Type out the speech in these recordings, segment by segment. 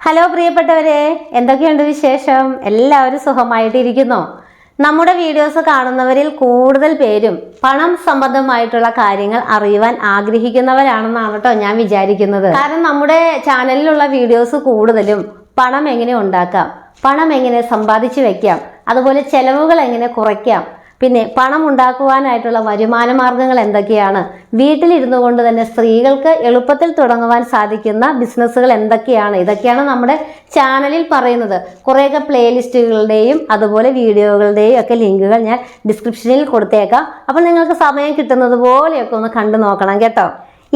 Hello പ്രിയപ്പെട്ടവരെ എന്തൊക്കെയുണ്ട് വിശേഷം? എല്ലാവരും സുഖമായിട്ടിരിക്കുന്നു. നമ്മുടെ വീഡിയോസ് കാണുന്നവരിൽ കൂടുതൽ പേരും പണം സംബന്ധമായിട്ടുള്ള കാര്യങ്ങൾ അറിയുവാൻ ആഗ്രഹിക്കുന്നവരാണെന്നാണ് കേട്ടോ ഞാൻ വിചാരിക്കുന്നത്. കാരണം നമ്മുടെ ചാനലിലുള്ള വീഡിയോസ് കൂടുതലും പണം എങ്ങനെ ഉണ്ടാക്കാം പണം എങ്ങനെ സമ്പാദിച്ചു വെക്കാം അതുപോലെ ചെലവുകൾ എങ്ങനെ കുറയ്ക്കാം പിന്നെ പണം ഉണ്ടാക്കുവാനായിട്ടുള്ള വരുമാന മാർഗങ്ങൾ എന്തൊക്കെയാണ്? വീട്ടിലിരുന്നു കൊണ്ട് തന്നെ സ്ത്രീകൾക്ക് എളുപ്പത്തിൽ തുടങ്ങുവാൻ സാധിക്കുന്ന ബിസിനസ്സുകൾ എന്തൊക്കെയാണ്? ഇതൊക്കെയാണ് നമ്മുടെ ചാനലിൽ പറയുന്നത്. കുറേയൊക്കെ പ്ലേലിസ്റ്റുകളുടെയും അതുപോലെ വീഡിയോകളുടെയും ഒക്കെ ലിങ്കുകൾ ഞാൻ ഡിസ്ക്രിപ്ഷനിൽ കൊടുത്തേക്കാം. അപ്പോൾ നിങ്ങൾക്ക് സമയം കിട്ടുന്നത് പോലെയൊക്കെ ഒന്ന് കണ്ടു നോക്കണം കേട്ടോ.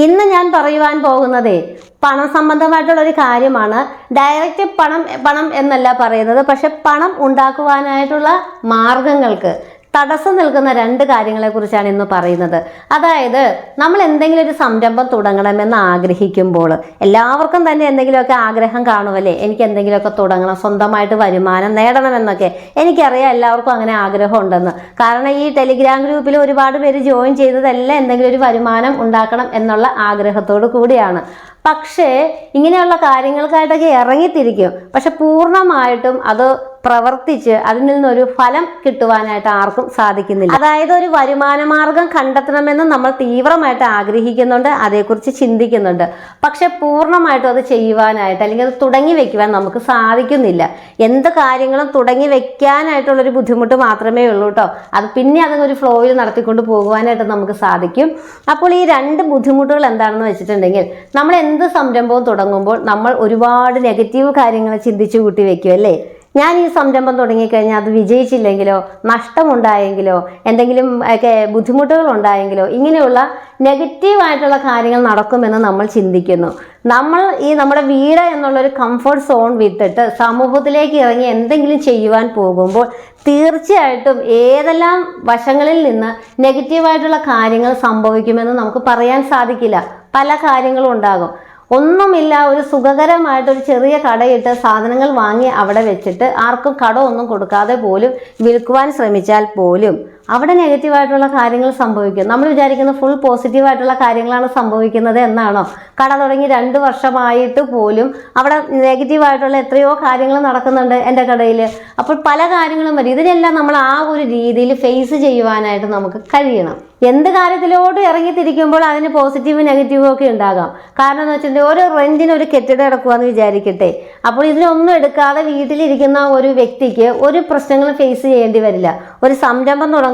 ഇന്ന് ഞാൻ പറയുവാൻ പോകുന്നതേ പണം സംബന്ധമായിട്ടുള്ള ഒരു കാര്യമാണ്. ഡയറക്റ്റ് പണം പണം എന്നല്ല പറയുന്നത്. പക്ഷെ പണം ഉണ്ടാക്കുവാനായിട്ടുള്ള മാർഗങ്ങൾക്ക് തടസ്സം നിൽക്കുന്ന രണ്ട് കാര്യങ്ങളെക്കുറിച്ചാണ് ഇന്ന് പറയുന്നത്. അതായത് നമ്മൾ എന്തെങ്കിലും ഒരു സംരംഭം തുടങ്ങണമെന്ന് ആഗ്രഹിക്കുമ്പോൾ എല്ലാവർക്കും തന്നെ എന്തെങ്കിലുമൊക്കെ ആഗ്രഹം കാണുമല്ലേ? എനിക്ക് എന്തെങ്കിലുമൊക്കെ തുടങ്ങണം സ്വന്തമായിട്ട് വരുമാനം നേടണമെന്നൊക്കെ. എനിക്കറിയാം എല്ലാവർക്കും അങ്ങനെ ആഗ്രഹം ഉണ്ടെന്ന് കാരണം ഈ ടെലിഗ്രാം ഗ്രൂപ്പിൽ ഒരുപാട് പേര് ജോയിൻ ചെയ്തതെല്ലാം എന്തെങ്കിലും ഒരു വരുമാനം ഉണ്ടാക്കണം എന്നുള്ള ആഗ്രഹത്തോടു കൂടിയാണ്. പക്ഷേ ഇങ്ങനെയുള്ള കാര്യങ്ങൾക്കായിട്ടൊക്കെ ഇറങ്ങിത്തിരിക്കും. പക്ഷെ പൂർണമായിട്ടും അത് പ്രവർത്തിച്ച് അതിൽ നിന്നൊരു ഫലം കിട്ടുവാനായിട്ട് ആർക്കും സാധിക്കുന്നില്ല. അതായത് ഒരു വരുമാന മാർഗം കണ്ടെത്തണമെന്ന് നമ്മൾ തീവ്രമായിട്ട് ആഗ്രഹിക്കുന്നുണ്ട് അതേക്കുറിച്ച് ചിന്തിക്കുന്നുണ്ട്. പക്ഷെ പൂർണമായിട്ടും അത് ചെയ്യുവാനായിട്ട് അല്ലെങ്കിൽ അത് തുടങ്ങി വെക്കുവാൻ നമുക്ക് സാധിക്കുന്നില്ല. എന്ത് കാര്യങ്ങളും തുടങ്ങി വെക്കാനായിട്ടുള്ളൊരു ബുദ്ധിമുട്ട് മാത്രമേ ഉള്ളൂ കേട്ടോ. അത് പിന്നെ അതൊരു ഫ്ലോയിൽ നടത്തിക്കൊണ്ട് പോകുവാനായിട്ട് നമുക്ക് സാധിക്കും. അപ്പോൾ ഈ രണ്ട് ബുദ്ധിമുട്ടുകൾ എന്താണെന്ന് വെച്ചിട്ടുണ്ടെങ്കിൽ നമ്മൾ എന്ത് സംരംഭവും തുടങ്ങുമ്പോൾ നമ്മൾ ഒരുപാട് നെഗറ്റീവ് കാര്യങ്ങൾ ചിന്തിച്ചു കൂട്ടി വെക്കും അല്ലേ? ഞാൻ ഈ സംരംഭം തുടങ്ങിക്കഴിഞ്ഞാൽ അത് വിജയിച്ചില്ലെങ്കിലോ നഷ്ടമുണ്ടായെങ്കിലോ എന്തെങ്കിലും ഒക്കെ ബുദ്ധിമുട്ടുകൾ ഉണ്ടായെങ്കിലോ ഇങ്ങനെയുള്ള നെഗറ്റീവായിട്ടുള്ള കാര്യങ്ങൾ നടക്കുമെന്ന് നമ്മൾ ചിന്തിക്കുന്നു. നമ്മൾ ഈ നമ്മുടെ വീട് എന്നുള്ളൊരു കംഫർട്ട് സോൺ വിട്ടിട്ട് സമൂഹത്തിലേക്ക് ഇറങ്ങി എന്തെങ്കിലും ചെയ്യുവാൻ പോകുമ്പോൾ തീർച്ചയായിട്ടും ഏതെല്ലാം വശങ്ങളിൽ നിന്ന് നെഗറ്റീവായിട്ടുള്ള കാര്യങ്ങൾ സംഭവിക്കുമെന്ന് നമുക്ക് പറയാൻ സാധിക്കില്ല. പല കാര്യങ്ങളും ഉണ്ടാകും. ഒന്നുമില്ല ഒരു സുഖകരമായിട്ട് ഒരു ചെറിയ കടയിട്ട് സാധനങ്ങൾ വാങ്ങി അവിടെ വെച്ചിട്ട് ആർക്കും കട ഒന്നും കൊടുക്കാതെ പോലും വിൽക്കുവാൻ ശ്രമിച്ചാൽ പോലും. അവിടെ നെഗറ്റീവായിട്ടുള്ള കാര്യങ്ങൾ സംഭവിക്കും. നമ്മൾ വിചാരിക്കുന്ന ഫുൾ പോസിറ്റീവായിട്ടുള്ള കാര്യങ്ങളാണ് സംഭവിക്കുന്നത് എന്നാണോ? കട തുടങ്ങി രണ്ട് വർഷമായിട്ട് പോലും അവിടെ നെഗറ്റീവായിട്ടുള്ള എത്രയോ കാര്യങ്ങൾ നടക്കുന്നുണ്ട് എന്റെ കടയിൽ. അപ്പോൾ പല കാര്യങ്ങളും വരും. ഇതിനെല്ലാം നമ്മൾ ആ ഒരു രീതിയിൽ ഫേസ് ചെയ്യുവാനായിട്ട് നമുക്ക് കഴിയണം. എന്ത് കാര്യത്തിലോട്ട് ഇറങ്ങിത്തിരിക്കുമ്പോൾ അതിന് പോസിറ്റീവ് നെഗറ്റീവും ഒക്കെ ഉണ്ടാകാം. കാരണം എന്ന് വെച്ചിട്ടുണ്ടെങ്കിൽ ഓരോ റെന്റിന് ഒരു കെട്ടിടം എടുക്കുവാന്ന് വിചാരിക്കട്ടെ. അപ്പോൾ ഇതിനൊന്നും എടുക്കാതെ വീട്ടിലിരിക്കുന്ന ഒരു വ്യക്തിക്ക് ഒരു പ്രശ്നങ്ങളും ഫേസ് ചെയ്യേണ്ടി വരില്ല. ഒരു സംരംഭം തുടങ്ങുവാനായിട്ട്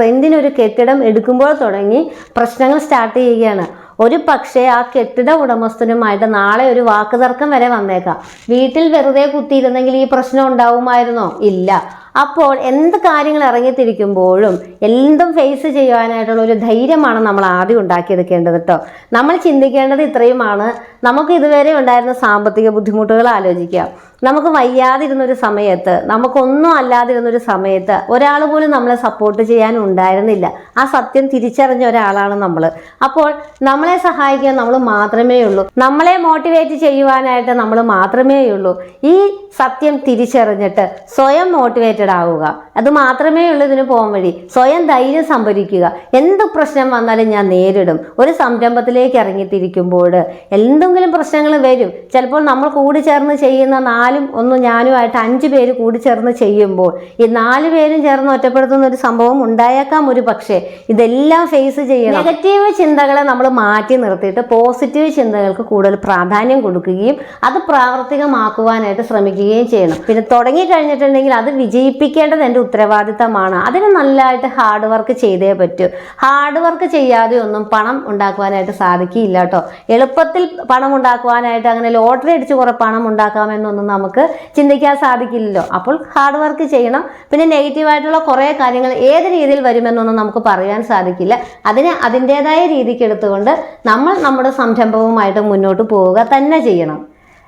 റെന്റിന് ഒരു കെട്ടിടം എടുക്കുമ്പോൾ തുടങ്ങി പ്രശ്നങ്ങൾ സ്റ്റാർട്ട് ചെയ്യുകയാണ്. ഒരു പക്ഷേ ആ കെട്ടിട ഉടമസ്ഥനുമായിട്ട് നാളെ ഒരു വാക്കുതർക്കം വരെ വന്നേക്കാം. വീട്ടിൽ വെറുതെ കുത്തിയിരുന്നെങ്കിൽ ഈ പ്രശ്നം ഉണ്ടാവുമായിരുന്നോ? ഇല്ല. അപ്പോൾ എന്ത് കാര്യങ്ങൾ ഇറങ്ങിത്തിരിക്കുമ്പോഴും എന്തും ഫേസ് ചെയ്യുവാനായിട്ടുള്ള ഒരു ധൈര്യമാണ് നമ്മൾ ആദ്യം ഉണ്ടാക്കിയെടുക്കേണ്ടത് കേട്ടോ നമ്മൾ ചിന്തിക്കേണ്ടത് ഇത്രയുമാണ്. നമുക്ക് ഇതുവരെ ഉണ്ടായിരുന്ന സാമ്പത്തിക ബുദ്ധിമുട്ടുകൾ ആലോചിക്കാം. നമുക്ക് വയ്യാതിരുന്നൊരു സമയത്ത് നമുക്കൊന്നും അല്ലാതിരുന്നൊരു സമയത്ത് ഒരാൾ പോലും നമ്മളെ സപ്പോർട്ട് ചെയ്യാൻ ഉണ്ടായിരുന്നില്ല. ആ സത്യം തിരിച്ചറിഞ്ഞ ഒരാളാണ് നമ്മൾ അപ്പോൾ നമ്മളെ സഹായിക്കാൻ നമ്മൾ മാത്രമേ ഉള്ളൂ. നമ്മളെ മോട്ടിവേറ്റ് ചെയ്യുവാനായിട്ട് നമ്മൾ മാത്രമേ ഉള്ളൂ. ഈ സത്യം തിരിച്ചറിഞ്ഞിട്ട് സ്വയം മോട്ടിവേറ്റഡ് ആവുക. അത് മാത്രമേ ഉള്ളൂ ഇതിന് പോകാൻ വഴി. സ്വയം ധൈര്യം സംഭരിക്കുക. എന്ത് പ്രശ്നം വന്നാലും ഞാൻ നേരിടും. ഒരു സംരംഭത്തിലേക്ക് ഇറങ്ങിത്തിരിക്കുമ്പോൾ എന്തെങ്കിലും പ്രശ്നങ്ങൾ വരും. ചിലപ്പോൾ നമ്മൾ കൂടി ചേർന്ന് ചെയ്യുന്ന നാലും ഒന്നും ഞാനുമായിട്ട് അഞ്ച് പേര് കൂടി ചേർന്ന് ചെയ്യുമ്പോൾ ഈ നാല് പേരും ചേർന്ന് ഒറ്റപ്പെടുത്തുന്ന ഒരു സംഭവം ഉണ്ടായേക്കാം ഒരു പക്ഷേ ഇതെല്ലാം ഫേസ് ചെയ്യണം. നെഗറ്റീവ് ചിന്തകളെ നമ്മൾ മാറ്റി നിർത്തിയിട്ട് പോസിറ്റീവ് ചിന്തകൾക്ക് കൂടുതൽ പ്രാധാന്യം കൊടുക്കുകയും അത് പ്രാവർത്തികമാക്കുവാനായിട്ട് ശ്രമിക്കുകയും ചെയ്യണം. പിന്നെ തുടങ്ങി കഴിഞ്ഞിട്ടുണ്ടെങ്കിൽ അത് വിജയിപ്പിക്കേണ്ടത് എന്റെ ഉത്തരവാദിത്തമാണ്. അതിന് നല്ലതായിട്ട് ഹാർഡ് വർക്ക് ചെയ്തേ പറ്റൂ. ഹാർഡ് വർക്ക് ചെയ്യാതെ ഒന്നും പണം ഉണ്ടാക്കുവാനായിട്ട് സാധിക്കില്ല കേട്ടോ. എളുപ്പത്തിൽ പണം ഉണ്ടാക്കുവാനായിട്ട് അങ്ങനെ ലോട്ടറി അടിച്ച് കുറേ പണം ഉണ്ടാക്കാമെന്നൊന്നും നമുക്ക് ചിന്തിക്കാൻ സാധിക്കില്ലല്ലോ. അപ്പോൾ ഹാർഡ് വർക്ക് ചെയ്യണം. പിന്നെ നെഗറ്റീവായിട്ടുള്ള കുറേ കാര്യങ്ങൾ ഏത് രീതിയിൽ വരുമെന്നൊന്നും നമുക്ക് പറയാൻ സാധിക്കില്ല. അതിനെ അതിന്റെതായ രീതിക്ക് എടുത്തുകൊണ്ട് നമ്മൾ നമ്മുടെ സംരംഭവുമായിട്ട് മുന്നോട്ട് പോവുക തന്നെ ചെയ്യണം.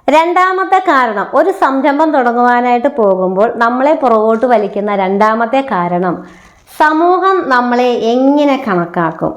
രണ്ടാമത്തെ കാരണം ഒരു സംരംഭം തുടങ്ങുവാനായിട്ട് പോകുമ്പോൾ നമ്മളെ പുറകോട്ട് വലിക്കുന്ന രണ്ടാമത്തെ കാരണം സമൂഹം നമ്മളെ എങ്ങനെ കണക്കാക്കും?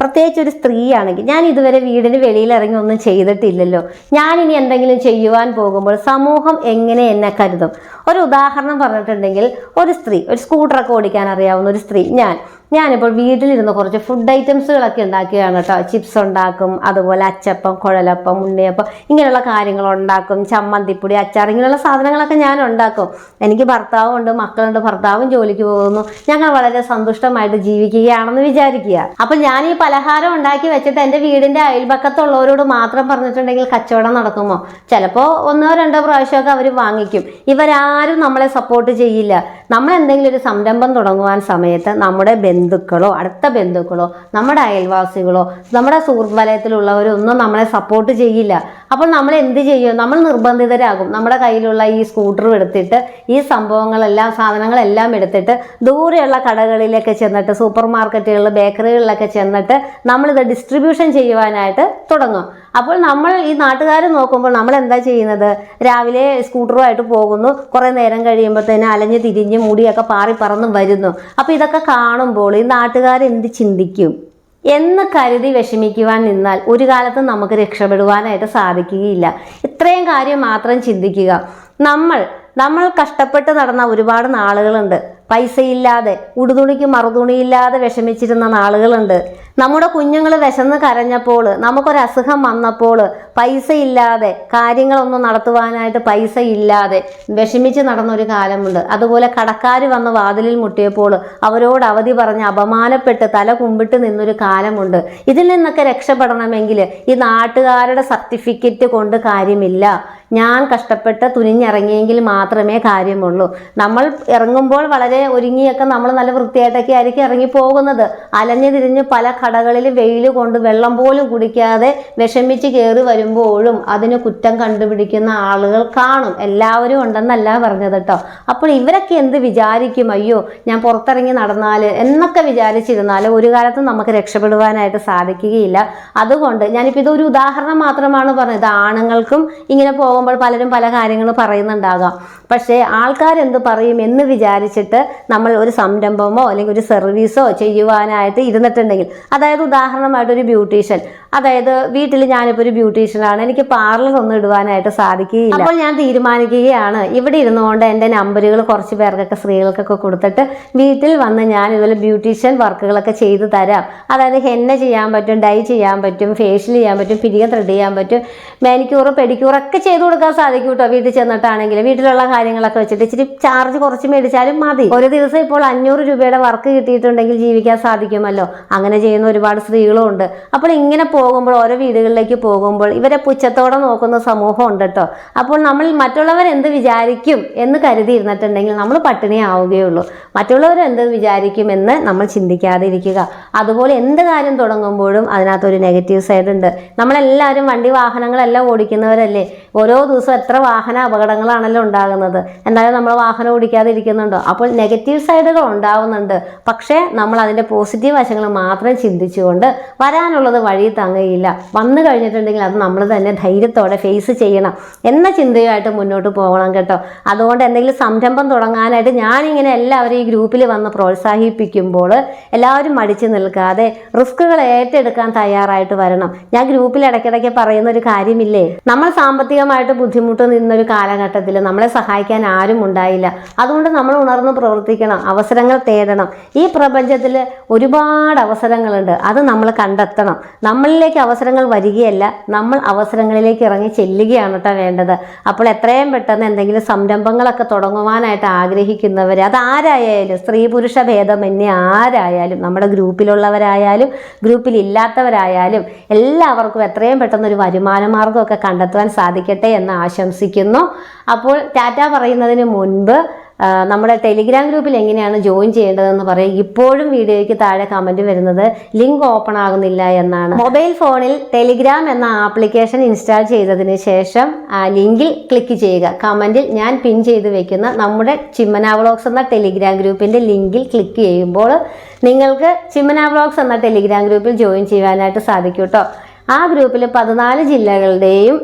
പ്രത്യേകിച്ച് ഒരു സ്ത്രീയാണെങ്കിൽ ഞാൻ ഇതുവരെ വീടിന് വെളിയിൽ ഇറങ്ങി ഒന്നും ചെയ്തിട്ടില്ലല്ലോ. ഞാൻ ഇനി എന്തെങ്കിലും ചെയ്യുവാൻ പോകുമ്പോൾ സമൂഹം എങ്ങനെ എന്നെ കരുതും? ഒരു ഉദാഹരണം പറഞ്ഞിട്ടുണ്ടെങ്കിൽ ഒരു സ്ത്രീ ഒരു സ്കൂട്ടറൊക്കെ ഓടിക്കാൻ അറിയാവുന്ന ഒരു സ്ത്രീ ഞാൻ. ഞാനിപ്പോൾ വീട്ടിലിരുന്ന് കുറച്ച് ഫുഡ് ഐറ്റംസുകളൊക്കെ ഉണ്ടാക്കുകയാണ് കേട്ടോ. ചിപ്സ് ഉണ്ടാക്കും അതുപോലെ അച്ചപ്പം കുഴലപ്പം ഉണ്ണിയപ്പം ഇങ്ങനെയുള്ള കാര്യങ്ങൾ ഉണ്ടാക്കും. ചമ്മന്തിപ്പൊടി അച്ചാർ ഇങ്ങനെയുള്ള സാധനങ്ങളൊക്കെ ഞാൻ ഉണ്ടാക്കും. എനിക്ക് ഭർത്താവുണ്ട് മക്കളുണ്ട് ഭർത്താവും ജോലിക്ക് പോകുന്നു. ഞങ്ങൾ വളരെ സന്തുഷ്ടമായിട്ട് ജീവിക്കുകയാണെന്ന് വിചാരിക്കുക. അപ്പം ഞാൻ ഈ പലഹാരം ഉണ്ടാക്കി വെച്ചിട്ട് എന്റെ വീടിന്റെ അയൽപക്കത്തുള്ളവരോട് മാത്രം പറഞ്ഞിട്ടുണ്ടെങ്കിൽ കച്ചവടം നടക്കുമോ? ചിലപ്പോൾ ഒന്നോ രണ്ടോ പ്രാവശ്യമൊക്കെ അവർ വാങ്ങിക്കും. ഇവരാരും നമ്മളെ സപ്പോർട്ട് ചെയ്യില്ല. നമ്മൾ എന്തെങ്കിലും ഒരു സംരംഭം തുടങ്ങുവാൻ സമയത്ത് നമ്മുടെ ബന്ധുക്കളോ അടുത്ത ബന്ധുക്കളോ നമ്മുടെ അയൽവാസികളോ നമ്മുടെ സുഹൃത്ത് വലയത്തിലുള്ളവരോ ഒന്നും നമ്മളെ സപ്പോർട്ട് ചെയ്യില്ല. അപ്പോൾ നമ്മൾ എന്ത് ചെയ്യും? നമ്മൾ നിർബന്ധിതരാകും. നമ്മുടെ കയ്യിലുള്ള ഈ സ്കൂട്ടർ എടുത്തിട്ട് ഈ സംഭവങ്ങളെല്ലാം സാധനങ്ങളെല്ലാം എടുത്തിട്ട് ദൂരെയുള്ള കടകളിലൊക്കെ ചെന്നിട്ട് സൂപ്പർ മാർക്കറ്റുകളിൽ ബേക്കറികളിലൊക്കെ ചെന്നിട്ട് നമ്മളിത് ഡിസ്ട്രിബ്യൂഷൻ ചെയ്യുവാനായിട്ട് തുടങ്ങും. അപ്പോൾ നമ്മൾ ഈ നാട്ടുകാർ നോക്കുമ്പോൾ നമ്മൾ എന്താ ചെയ്യുന്നത്? രാവിലെ സ്കൂട്ടറുമായിട്ട് പോകുന്നു. കുറേ നേരം കഴിയുമ്പോഴത്തേന് അലഞ്ഞ് തിരിഞ്ഞ് മുടിയൊക്കെ പാറി പറന്ന് വരുന്നു. അപ്പോൾ ഇതൊക്കെ കാണുമ്പോൾ ഈ നാട്ടുകാർ എന്ത് ചിന്തിക്കും? എന്ന് കരുതി വിഷമിക്കുവാൻ നിന്നാൽ ഒരു കാലത്ത് നമുക്ക് രക്ഷപ്പെടുവാനായിട്ട് സാധിക്കുകയില്ല. ഇത്രയും കാര്യം മാത്രം ചിന്തിക്കുക. നമ്മൾ നമ്മൾ കഷ്ടപ്പെട്ട് നടന്ന ഒരുപാട് നാളുകളുണ്ട്. പൈസയില്ലാതെ ഉടുതുണിക്ക് മറുതുണിയില്ലാതെ വിഷമിച്ചിരുന്ന നാളുകളുണ്ട്. നമ്മുടെ കുഞ്ഞുങ്ങൾ വിശന്ന് കരഞ്ഞപ്പോൾ നമുക്കൊരസുഖം വന്നപ്പോൾ പൈസ ഇല്ലാതെ കാര്യങ്ങളൊന്നും നടത്തുവാനായിട്ട് പൈസ ഇല്ലാതെ വിഷമിച്ച് നടന്നൊരു കാലമുണ്ട്. അതുപോലെ കടക്കാർ വന്ന് വാതിലിൽ മുട്ടിയപ്പോൾ അവരോട് അവധി പറഞ്ഞ് അപമാനപ്പെട്ട് തല കുമ്പിട്ട് നിന്നൊരു കാലമുണ്ട്. ഇതിൽ നിന്നൊക്കെ രക്ഷപ്പെടണമെങ്കിൽ ഈ നാട്ടുകാരുടെ സർട്ടിഫിക്കറ്റ് കൊണ്ട് കാര്യമില്ല. ഞാൻ കഷ്ടപ്പെട്ട് തുനിഞ്ഞിറങ്ങിയെങ്കിൽ മാത്രമേ കാര്യമുള്ളൂ. നമ്മൾ ഇറങ്ങുമ്പോൾ വളരെ ഒരുങ്ങിയൊക്കെ നമ്മൾ നല്ല വൃത്തിയായിട്ടൊക്കെ ആയിരിക്കും ഇറങ്ങി പോകുന്നത് അലഞ്ഞു തിരിഞ്ഞ് പല കടകളിൽ വെയിൽ കൊണ്ട് വെള്ളം പോലും കുടിക്കാതെ വിഷമിച്ച് കയറി വരുമ്പോഴും അതിന് കുറ്റം കണ്ടുപിടിക്കുന്ന ആളുകൾ കാണും. എല്ലാവരും ഉണ്ടെന്നല്ല പറഞ്ഞത് കേട്ടോ. അപ്പോൾ ഇവരൊക്കെ എന്ത് വിചാരിക്കും? അയ്യോ ഞാൻ പുറത്തിറങ്ങി നടന്നാൽ എന്നൊക്കെ വിചാരിച്ചിരുന്നാൽ ഒരു കാലത്തും നമുക്ക് രക്ഷപ്പെടുവാനായിട്ട് സാധിക്കുകയില്ല. അതുകൊണ്ട് ഞാനിപ്പോൾ ഇതൊരു ഉദാഹരണം മാത്രമാണ് പറഞ്ഞത്. ആണുങ്ങൾക്കും ഇങ്ങനെ പോകുമ്പോൾ പലരും പല കാര്യങ്ങൾ പറയുന്നുണ്ടാകാം. പക്ഷേ ആൾക്കാരെന്ത് പറയും എന്ന് വിചാരിച്ചിട്ട് നമ്മൾ ഒരു സംരംഭമോ അല്ലെങ്കിൽ ഒരു സർവീസോ ചെയ്യുവാനായിട്ട് ഇരുന്നിട്ടുണ്ടെങ്കിൽ. അതായത് ഉദാഹരണമായിട്ട് ഒരു ബ്യൂട്ടീഷ്യൻ അതായത് വീട്ടിൽ ഞാനിപ്പോൾ ഒരു ബ്യൂട്ടീഷ്യനാണ് എനിക്ക് പാർലർ ഒന്നും ഇടുവാനായിട്ട് സാധിക്കുകയില്ല. അപ്പോൾ ഞാൻ തീരുമാനിക്കുകയാണ് ഇവിടെ ഇരുന്നുകൊണ്ട് എന്റെ നമ്പറുകൾ കുറച്ച് പേർക്കൊക്കെ സ്ത്രീകൾക്കൊക്കെ കൊടുത്തിട്ട് വീട്ടിൽ വന്ന് ഞാൻ ഇതുപോലെ ബ്യൂട്ടീഷ്യൻ വർക്കുകളൊക്കെ ചെയ്തു തരാം. അതായത് ഹെന്ന ചെയ്യാൻ പറ്റും ഡൈ ചെയ്യാൻ പറ്റും ഫേഷ്യൽ ചെയ്യാൻ പറ്റും പിരികം ത്രെഡ് ചെയ്യാൻ പറ്റും മാനിക്യൂർ പെഡിക്യൂർ ഒക്കെ ചെയ്തു കൊടുക്കാൻ സാധിക്കും കേട്ടോ വീട്ടിൽ ചെന്നിട്ടാണെങ്കിൽ വീട്ടിലുള്ള കാര്യങ്ങളൊക്കെ വെച്ചിട്ട് ഇച്ചിരി ചാർജ് കുറച്ച് മേടിച്ചാലും മതി. ഒരു ദിവസം ഇപ്പോൾ അഞ്ഞൂറ് രൂപയുടെ വർക്ക് കിട്ടിയിട്ടുണ്ടെങ്കിൽ ജീവിക്കാൻ സാധിക്കുമല്ലോ. അങ്ങനെ ചെയ്യുന്ന ഒരുപാട് സ്ത്രീകളും ഉണ്ട്. അപ്പോൾ ഇങ്ങനെ പോകുമ്പോൾ ഓരോ വീടുകളിലേക്ക് പോകുമ്പോൾ ഇവരെ പുച്ഛത്തോടെ നോക്കുന്ന സമൂഹം ഉണ്ട് കേട്ടോ അപ്പോൾ നമ്മൾ മറ്റുള്ളവർ എന്ത് വിചാരിക്കും എന്ന് കരുതി ഇരുന്നിട്ടുണ്ടെങ്കിൽ നമ്മൾ പട്ടിണി ആവുകയുള്ളൂ. മറ്റുള്ളവർ എന്ത് വിചാരിക്കും എന്ന് നമ്മൾ ചിന്തിക്കാതെ ഇരിക്കുക അതുപോലെ എന്ത് കാര്യം തുടങ്ങുമ്പോഴും അതിനകത്തൊരു നെഗറ്റീവ് സൈഡ് ഉണ്ട്. നമ്മളെല്ലാവരും വണ്ടി വാഹനങ്ങളെല്ലാം ഓടിക്കുന്നവരല്ലേ? ഓരോ ദിവസവും എത്ര വാഹന അപകടങ്ങളാണല്ലോ ഉണ്ടാകുന്നത്. എന്തായാലും നമ്മൾ വാഹനം ഓടിക്കാതെ ഇരിക്കുന്നുണ്ടോ അപ്പോൾ നെഗറ്റീവ് സൈഡുകൾ ഉണ്ടാവുന്നുണ്ട്. പക്ഷേ നമ്മൾ അതിന്റെ പോസിറ്റീവ് വശങ്ങൾ മാത്രം ചിന്തിച്ചുകൊണ്ട് വരാനുള്ളത് വഴി തങ്ങയില്ല. വന്നു കഴിഞ്ഞിട്ടുണ്ടെങ്കിൽ അത് നമ്മൾ തന്നെ ധൈര്യത്തോടെ ഫേസ് ചെയ്യണം എന്ന ചിന്തയുമായിട്ട് മുന്നോട്ട് പോകണം കേട്ടോ. അതുകൊണ്ട് എന്തെങ്കിലും സംരംഭം തുടങ്ങാനായിട്ട് ഞാനിങ്ങനെ എല്ലാവരും ഈ ഗ്രൂപ്പിൽ വന്ന് പ്രോത്സാഹിപ്പിക്കുമ്പോൾ എല്ലാവരും മടിച്ചു നിൽക്കാതെ റിസ്കുകൾ ഏറ്റെടുക്കാൻ തയ്യാറായിട്ട് വരണം. ഞാൻ ഗ്രൂപ്പിൽ ഇടയ്ക്കിടയ്ക്ക് പറയുന്ന ഒരു കാര്യമില്ലേ? നമ്മൾ സാമ്പത്തികമായിട്ട് ബുദ്ധിമുട്ട് നിന്നൊരു കാലഘട്ടത്തിൽ നമ്മളെ സഹായിക്കാൻ ആരും ഉണ്ടായില്ല. അതുകൊണ്ട് നമ്മൾ ഉണർന്ന് പ്രവർത്തിക്കണം അവസരങ്ങൾ തേടണം. ഈ പ്രപഞ്ചത്തിൽ ഒരുപാട് അവസരങ്ങളുണ്ട് അത് നമ്മൾ കണ്ടെത്തണം. നമ്മളിലേക്ക് അവസരങ്ങൾ വരികയല്ല നമ്മൾ അവസരങ്ങളിലേക്ക് ഇറങ്ങി ചെല്ലുകയാണ് കേട്ടോ വേണ്ടത്. അപ്പോൾ എത്രയും പെട്ടെന്ന് എന്തെങ്കിലും സംരംഭങ്ങളൊക്കെ തുടങ്ങുവാനായിട്ട് ആഗ്രഹിക്കുന്നവർ അത് ആരായാലും സ്ത്രീ പുരുഷ ഭേദമന്യേ ആരായാലും നമ്മുടെ ഗ്രൂപ്പിലുള്ളവരായാലും ഗ്രൂപ്പിലില്ലാത്തവരായാലും എല്ലാവർക്കും എത്രയും പെട്ടെന്ന് ഒരു വരുമാന മാർഗമൊക്കെ കണ്ടെത്തുവാൻ സാധിക്കട്ടെ. എന്ന് ആശംസിക്കുന്നു. അപ്പോൾ ടാറ്റ പറയുന്നതിന് മുൻപ് നമ്മുടെ ടെലിഗ്രാം ഗ്രൂപ്പിൽ എങ്ങനെയാണ് ജോയിൻ ചെയ്യേണ്ടതെന്ന് പറയും. ഇപ്പോഴും വീഡിയോയ്ക്ക് താഴെ കമന്റ് വരുന്നത് ലിങ്ക് ഓപ്പൺ ആകുന്നില്ല എന്നാണ്. മൊബൈൽ ഫോണിൽ ടെലിഗ്രാം എന്ന ആപ്ലിക്കേഷൻ ഇൻസ്റ്റാൾ ചെയ്തതിന് ശേഷം ആ ലിങ്കിൽ ക്ലിക്ക് ചെയ്യുക. കമന്റിൽ ഞാൻ പിൻ ചെയ്ത് വെക്കുന്ന നമ്മുടെ ചിമ്മന വ്ളോഗ്സ് എന്ന ടെലിഗ്രാം ഗ്രൂപ്പിന്റെ ലിങ്കിൽ ക്ലിക്ക് ചെയ്യുമ്പോൾ നിങ്ങൾക്ക് ചിമ്മന വ്ളോഗ്സ് എന്ന ടെലിഗ്രാം ഗ്രൂപ്പിൽ ജോയിൻ ചെയ്യാനായിട്ട് സാധിക്കും കേട്ടോ ആ ഗ്രൂപ്പിൽ പതിനാല് ജില്ലകളുടെയും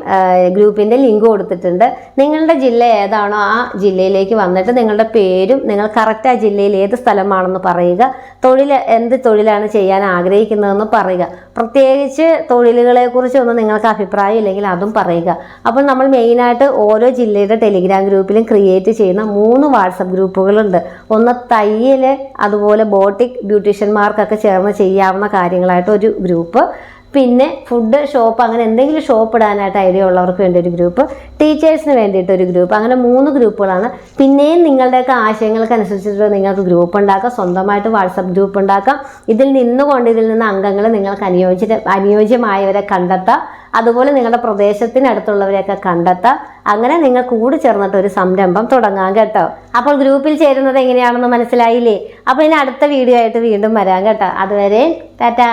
ഗ്രൂപ്പിന്റെ ലിങ്ക് കൊടുത്തിട്ടുണ്ട്. നിങ്ങളുടെ ജില്ല ഏതാണോ ആ ജില്ലയിലേക്ക് വന്നിട്ട് നിങ്ങളുടെ പേരും നിങ്ങൾ കറക്റ്റ് ആ ജില്ലയിൽ ഏത് സ്ഥലമാണെന്ന് പറയുക. തൊഴിൽ എന്ത് തൊഴിലാണ് ചെയ്യാൻ ആഗ്രഹിക്കുന്നതെന്ന് പറയുക. പ്രത്യേകിച്ച് തൊഴിലുകളെ കുറിച്ചൊന്നും നിങ്ങൾക്ക് അഭിപ്രായം ഇല്ലെങ്കിൽ അതും പറയുക. അപ്പോൾ നമ്മൾ മെയിനായിട്ട് ഓരോ ജില്ലയുടെ ടെലിഗ്രാം ഗ്രൂപ്പിലും ക്രിയേറ്റ് ചെയ്യുന്ന മൂന്ന് വാട്സപ്പ് ഗ്രൂപ്പുകളുണ്ട്. ഒന്ന് തയ്യൽ അതുപോലെ ബോട്ടിക് ബ്യൂട്ടീഷ്യന്മാർക്കൊക്കെ ചേർന്ന് ചെയ്യാവുന്ന കാര്യങ്ങളായിട്ട് ഒരു ഗ്രൂപ്പ്. പിന്നെ ഫുഡ് ഷോപ്പ് അങ്ങനെ എന്തെങ്കിലും ഷോപ്പ് ഇടാനായിട്ട് ഐഡിയ ഉള്ളവർക്ക് വേണ്ടി ഒരു ഗ്രൂപ്പ് ടീച്ചേഴ്സിന് വേണ്ടിയിട്ട് ഒരു ഗ്രൂപ്പ് അങ്ങനെ മൂന്ന് ഗ്രൂപ്പുകളാണ് പിന്നെയും നിങ്ങളുടെയൊക്കെ ആശയങ്ങൾക്കനുസരിച്ചിട്ട് നിങ്ങൾക്ക് ഗ്രൂപ്പ് ഉണ്ടാക്കാം. സ്വന്തമായിട്ട് വാട്സപ്പ് ഗ്രൂപ്പ് ഉണ്ടാക്കാം. ഇതിൽ നിന്നുകൊണ്ട് ഇതിൽ നിന്ന് അംഗങ്ങൾ നിങ്ങൾക്ക് അനുയോജ്യ അനുയോജ്യമായവരെ കണ്ടെത്താം. അതുപോലെ നിങ്ങളുടെ പ്രദേശത്തിനടുത്തുള്ളവരെയൊക്കെ കണ്ടെത്താം. അങ്ങനെ നിങ്ങൾ കൂടി ചേർന്നിട്ട് ഒരു സംരംഭം തുടങ്ങാം കേട്ടോ. അപ്പോൾ ഗ്രൂപ്പിൽ ചേരുന്നത് എങ്ങനെയാണെന്ന് മനസ്സിലായില്ലേ? അപ്പോൾ ഇനി അടുത്ത വീഡിയോ ആയിട്ട് വീണ്ടും വരാം കേട്ടോ. അതുവരെ ടാറ്റാ.